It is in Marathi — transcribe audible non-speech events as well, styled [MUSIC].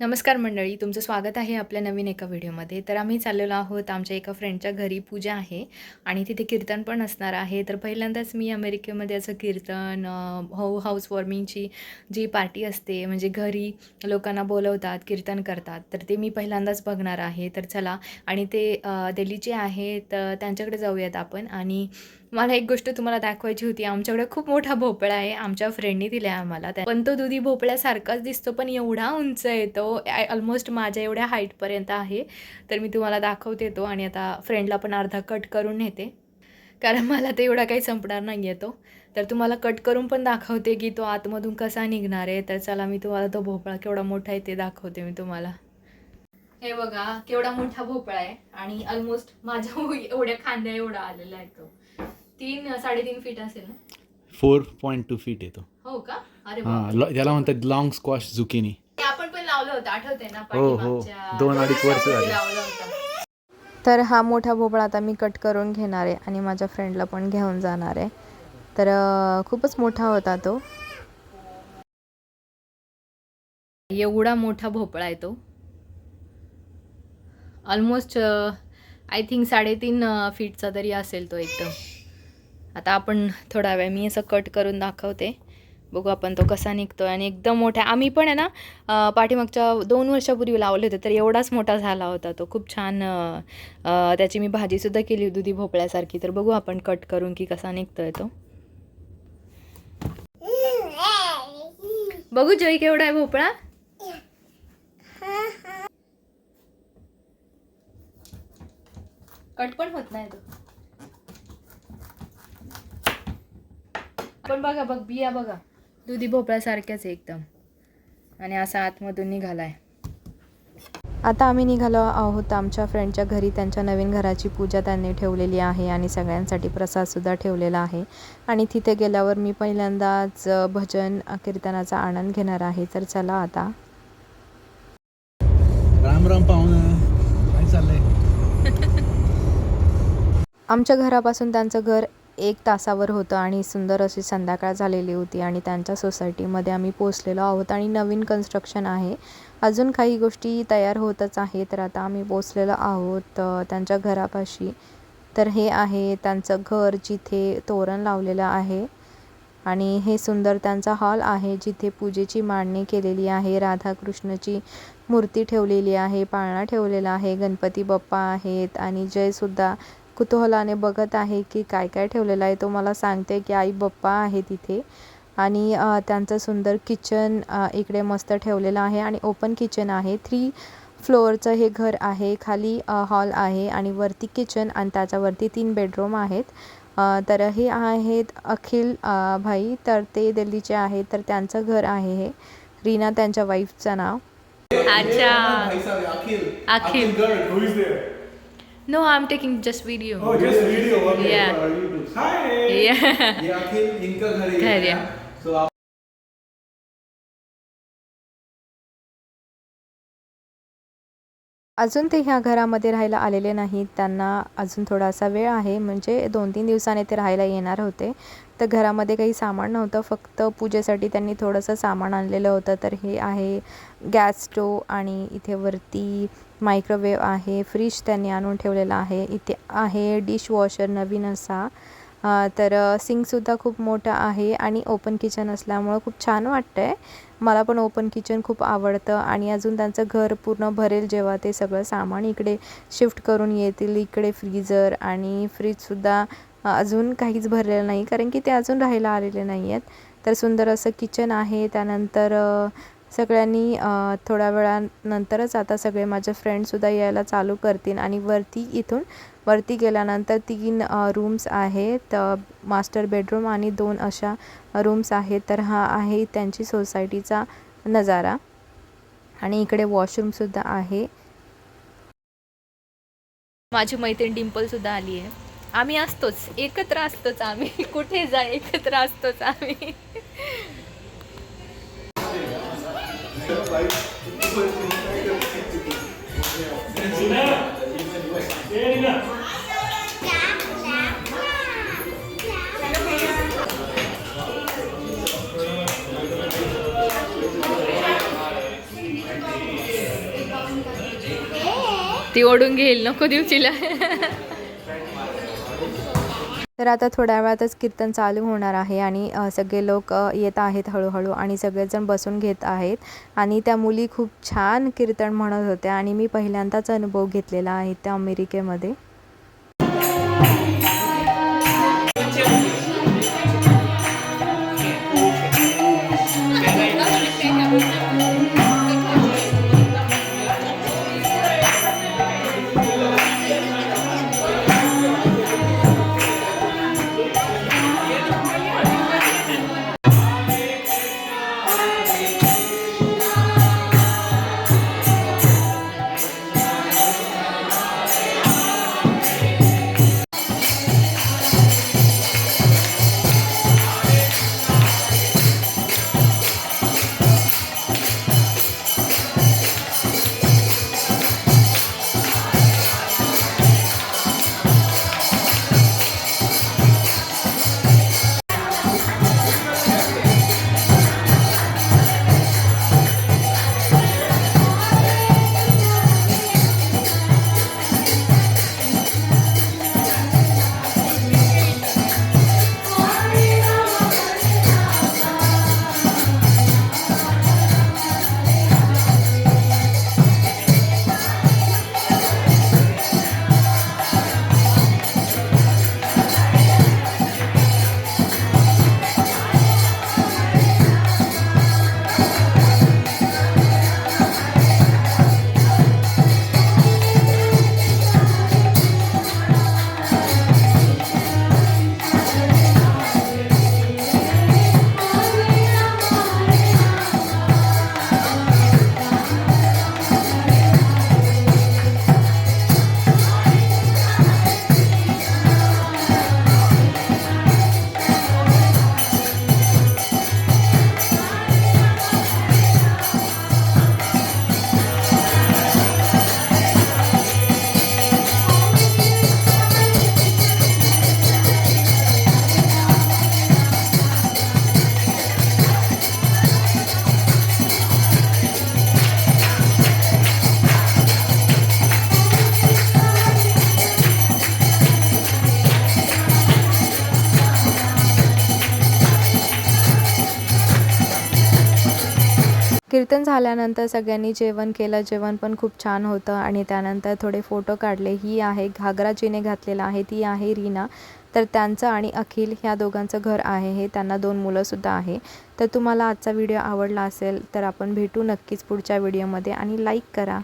नमस्कार मंडळी तुमचं स्वागत आहे आपल्या नवीन एका व्हिडिओमध्ये. तर आम्ही चाललेलो आहोत आमच्या एका फ्रेंडच्या घरी पूजा आहे आणि तिथे कीर्तन पण असणार आहे. तर पहिल्यांदाच मी अमेरिकेमध्ये असं कीर्तन हो हाऊस वॉर्मिंगची जी पार्टी असते म्हणजे घरी लोकांना बोलवतात कीर्तन करतात तर ते मी पहिल्यांदाच बघणार आहे. तर चला आणि ते दिल्लीचे आहेत तर त्यांच्याकडे जाऊयात आपण आणि मला एक गोष्ट तुम्हाला दाखवायची होती. आमच्याकडे खूप मोठा भोपळा आहे. आमच्या फ्रेंडनी दिला आहे आम्हाला. त्या- पण तो दुधी भोपळ्यासारखाच दिसतो पण एवढा उंच आहे तो. ऑलमोस्ट माझ्या एवढ्या हाईटपर्यंत आहे. तर मी तुम्हाला दाखवते तो आणि आता फ्रेंडला पण अर्धा कट करून नेते. कारण मला ते एवढा काही संपणार नाही आहे तो. तर तुम्हाला कट करून पण दाखवते की तो आतमधून कसा निघणार आहे. तर चला मी तुम्हाला तो भोपळा केवढा मोठा आहे ते दाखवते मी तुम्हाला. हे बघा केवढा मोठा भोपळा आहे. आणि ऑलमोस्ट माझ्या [LAUGHS] एवढ्या खांद्या एवढा आलेला आहे तो. तीन साडेतीन फीट असेल ना? फोर पॉईंट टू फीट येतो. हो का? अरे हा. ल- त्याला म्हणतात लॉंग स्क्वॉश झुकिनी ते आपण पण लावलं होतं आठवतंय ना हो, हो. पाठीमागच्या- दोन अडीच वर्ष झाली. लावलं होतं. तर हा मोठा भोपळा आता मी कट करून घेणार आहे आणि माझ्या फ्रेंडला पण घेऊन जाणार आहे. तर अं, खूपच मोठा होता तो. एवढा मोठा भोपळा आहे तो. ऑलमोस्ट आय थिंक साडेतीन फीटचा तरी असेल तो एकदम. आता आपण थोडा वेळ मी असं कट करून दाखवते. बघू आपण तो कसा निघतो आणि एकदम मोठा आम्ही पण आहे ना पाठीमागच्या दोन वर्षापूर्वी लावले होते तर एवढाच मोठा झाला होता तो. खूप छान त्याची मी भाजीसुद्धा केली दुधी भोपळ्यासारखी. तर बघू आपण कट करून की कसा निघतोय तो. बघू जय केवढा आहे भोपळा. कट पण होत नाही तो. पण बघा बघ बिया बघा. दुधी भोपळ्यासारख्याच आहे एकदम. आणि असा आतमधून निघालाय. आता आम्ही निघालो आहोत आमच्या फ्रेंडच्या घरी. त्यांच्या नवीन घराची पूजा त्यांनी ठेवलेली आहे आणि सगळ्यांसाठी प्रसादसुद्धा ठेवलेला आहे. आणि तिथे गेल्यावर मी पहिल्यांदाच भजन कीर्तनाचा आनंद घेणार आहे. तर चला आता. राम राम पाहुणं. काय चाललंय? [LAUGHS] आमच्या घरापासून त्यांचं घर एक तासावर होतं आणि सुंदर अशी संध्याकाळ झालेली होती आणि त्यांच्या सोसायटीमध्ये आम्ही पोचलेलो आहोत आणि नवीन कन्स्ट्रक्शन आहे. अजून काही गोष्टी तयार होतच आहे तर आता आम्ही पोचलेलो आहोत त्यांच्या घरापाशी. तर हे आहे त्यांचं घर जिथे तोरण लावलेलं आहे आणि हे सुंदर त्यांचा हॉल आहे जिथे पूजेची मांडणी केलेली आहे राधाकृष्णची मूर्ती ठेवलेली आहे पाळणा ठेवलेला आहे गणपती बाप्पा आहेत आणि जयसुद्धा कुतूहलाने बघत आहे की काय काय ठेवलेलं आहे. तो मला सांगते की आई बाप्पा आहे तिथे आणि त्यांचं सुंदर किचन इकडे मस्त ठेवलेलं आहे. आणि ओपन किचन आहे. थ्री फ्लोअरचं हे घर आहे. खाली हॉल आहे आणि वरती किचन आणि त्याच्यावरती तीन बेडरूम आहेत. तर हे आहेत अखिल भाई. तर ते दिल्लीचे आहेत. तर त्यांचं घर आहे हे. रीना त्यांच्या वाईफचं नाव. अच्छा. Akhil. I am taking just video Oh, just video. Okay. Yeah. For YouTube. Hi. ये अखिल इनका घर है घर है। So आप अजून ते ह्या घरामध्ये राहायला आलेले नाहीत त्यांना अजून थोडासा वेळ आहे म्हणजे दोन तीन दिवसाने ते राहायला येणार होते तर घरामध्ये काही सामान नव्हतं. फक्त पूजेसाठी त्यांनी थोडंसं सामान आणलेलं होतं. तर हे आहे गॅस स्टोव आणि इथे वरती मायक्रोवेव आहे. फ्रीज त्यांनी आणून ठेवलेला आहे. इथे आहे डिशवॉशर नवीन असा. तर सिंकसुद्धा खूप मोठं आहे आणि ओपन किचन असल्यामुळं खूप छान वाटतं आहे मला पण ओपन किचन खूप आवडतं आणि अजून त्यांचं घर पूर्ण भरेल जेव्हा ते सगळं सामान इकडे शिफ्ट करून येतील इकडे फ्रीजर आणि फ्रीजसुद्धा अजून काहीच भरलेलं नाही कारण की ते अजून राहायला आलेले नाही आहेत तर सुंदर असं किचन आहे त्यानंतर सगळ्यांनी थोड्या वेळानंतरच आता सगळे माझे फ्रेंडसुद्धा यायला चालू करतील आणि वरती इथून वरती गेल्यानंतर तीन रूम्स आहेत मास्टर बेडरूम आणि दोन अशा रूम्स आहेत. तर हा आहे त्यांची सोसायटीचा नजारा. आणि इकडे वॉशरूमसुद्धा आहे. माझी मैत्रीण डिम्पलसुद्धा आली आहे. आम्ही असतोच. एकत्र असतोच आम्ही. कुठे जा एकत्र असतोच आम्ही. ती ओढून घेईल नको देऊ तिला तर आता थोड्या वेळातच कीर्तन चालू होणार आहे आणि सगळे लोक येत आहेत हळूहळू आणि सगळेजण बसून घेत आहेत. आणि त्या मुली खूप छान कीर्तन म्हणत होत्या आणि मी पहिल्यांदाच अनुभव घेतलेला आहे त्या अमेरिकेमध्ये. कीर्तन झाल्यानंतर सगळ्यांनी जेवण केलं. जेवण पण खूप छान होतं आणि त्यानंतर थोडे फोटो काढले. ही आहे घागरा जिने घातलेला आहे. ती आहे रीना. तर त्यांचं आणि अखिल ह्या दोघांचं घर आहे. हे त्यांना दोन मुलंसुद्धा आहे. तर तुम्हाला आजचा व्हिडिओ आवडला असेल तर आपण भेटू नक्कीच पुढच्या व्हिडिओमध्ये आणि लाईक करा.